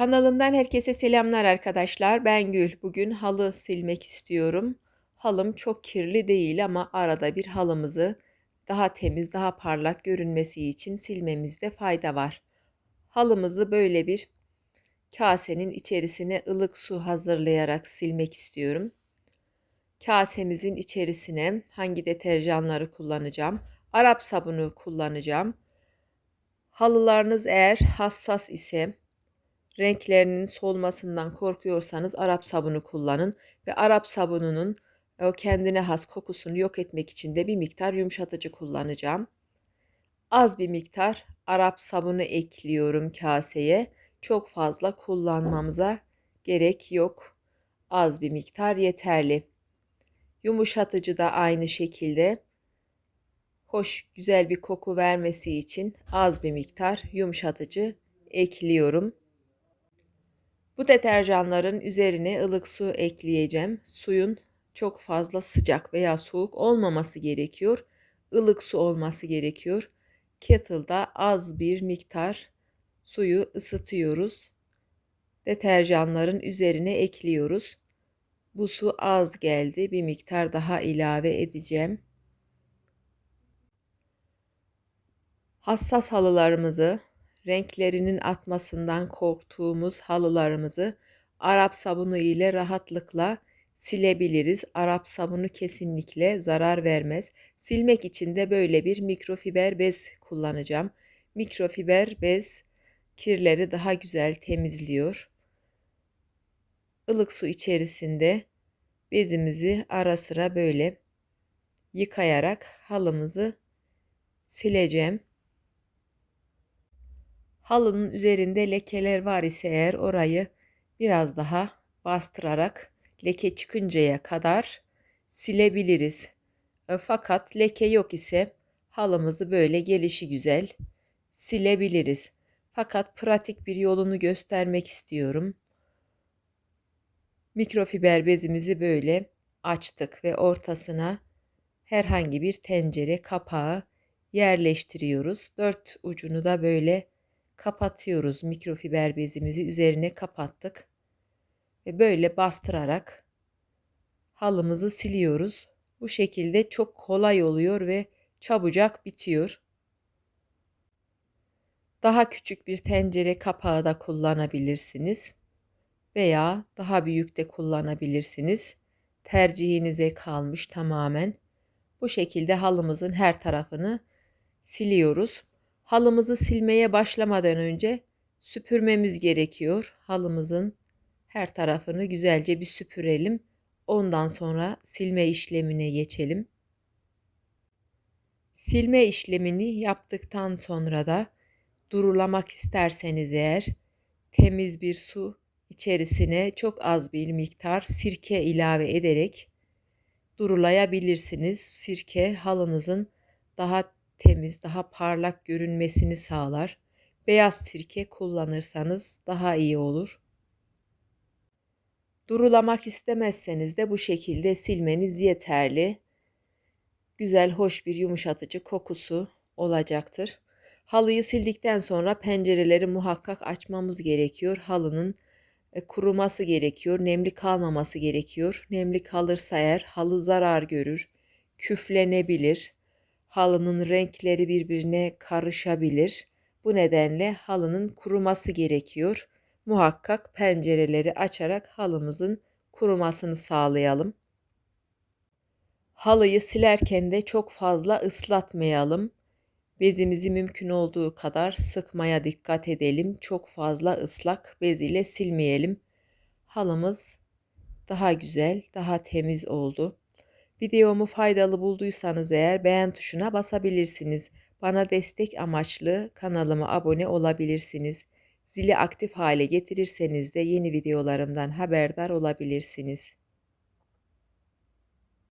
Kanalımdan herkese selamlar arkadaşlar. Ben Gül. Bugün halı silmek istiyorum. Halım çok kirli değil ama arada bir halımızı daha temiz, daha parlak görünmesi için silmemizde fayda var. Halımızı böyle bir kasenin içerisine ılık su hazırlayarak silmek istiyorum. Kasemizin içerisine hangi deterjanları kullanacağım? Arap sabunu kullanacağım. Halılarınız eğer hassas ise renklerinin solmasından korkuyorsanız Arap sabunu kullanın ve Arap sabununun o kendine has kokusunu yok etmek için de bir miktar yumuşatıcı kullanacağım. Az bir miktar Arap sabunu ekliyorum kaseye. Çok fazla kullanmamıza gerek yok. Az bir miktar yeterli. Yumuşatıcı da aynı şekilde hoş güzel bir koku vermesi için az bir miktar yumuşatıcı ekliyorum. Bu deterjanların üzerine ılık su ekleyeceğim. Suyun çok fazla sıcak veya soğuk olmaması gerekiyor. Ilık su olması gerekiyor. Kettle'da az bir miktar suyu ısıtıyoruz. Deterjanların üzerine ekliyoruz. Bu su az geldi. Bir miktar daha ilave edeceğim. Hassas halılarımızı renklerinin atmasından korktuğumuz halılarımızı Arap sabunu ile rahatlıkla silebiliriz. Arap sabunu kesinlikle zarar vermez. Silmek için de böyle bir mikrofiber bez kullanacağım. Mikrofiber bez kirleri daha güzel temizliyor. Ilık su içerisinde bezimizi ara sıra böyle yıkayarak halımızı sileceğim. Halının üzerinde lekeler var ise eğer orayı biraz daha bastırarak leke çıkıncaya kadar silebiliriz. E, fakat leke yok ise halımızı böyle gelişi güzel silebiliriz. Fakat pratik bir yolunu göstermek istiyorum. Mikrofiber bezimizi böyle açtık ve ortasına herhangi bir tencere kapağı yerleştiriyoruz. Dört ucunu da böyle kapatıyoruz. Mikrofiber bezimizi üzerine kapattık. Ve böyle bastırarak halımızı siliyoruz. Bu şekilde çok kolay oluyor ve çabucak bitiyor. Daha küçük bir tencere kapağı da kullanabilirsiniz veya daha büyük de kullanabilirsiniz. Tercihinize kalmış tamamen. Bu şekilde halımızın her tarafını siliyoruz. Halımızı silmeye başlamadan önce süpürmemiz gerekiyor. Halımızın her tarafını güzelce bir süpürelim. Ondan sonra silme işlemine geçelim. Silme işlemini yaptıktan sonra da durulamak isterseniz eğer temiz bir su içerisine çok az bir miktar sirke ilave ederek durulayabilirsiniz. Sirke halınızın daha temiz, daha parlak görünmesini sağlar. Beyaz sirke kullanırsanız daha iyi olur. Durulamak istemezseniz de bu şekilde silmeniz yeterli. Güzel, hoş bir yumuşatıcı kokusu olacaktır. Halıyı sildikten sonra pencereleri muhakkak açmamız gerekiyor. Halının e, kuruması gerekiyor, nemli kalmaması gerekiyor. Nemli kalırsa eğer halı zarar görür, küflenebilir halının renkleri birbirine karışabilir. Bu nedenle halının kuruması gerekiyor. Muhakkak pencereleri açarak halımızın kurumasını sağlayalım. Halıyı silerken de çok fazla ıslatmayalım. Bezimizi mümkün olduğu kadar sıkmaya dikkat edelim. Çok fazla ıslak bez ile silmeyelim. Halımız daha güzel, daha temiz oldu. Videomu faydalı bulduysanız eğer beğen tuşuna basabilirsiniz. Bana destek amaçlı kanalıma abone olabilirsiniz. Zili aktif hale getirirseniz de yeni videolarımdan haberdar olabilirsiniz.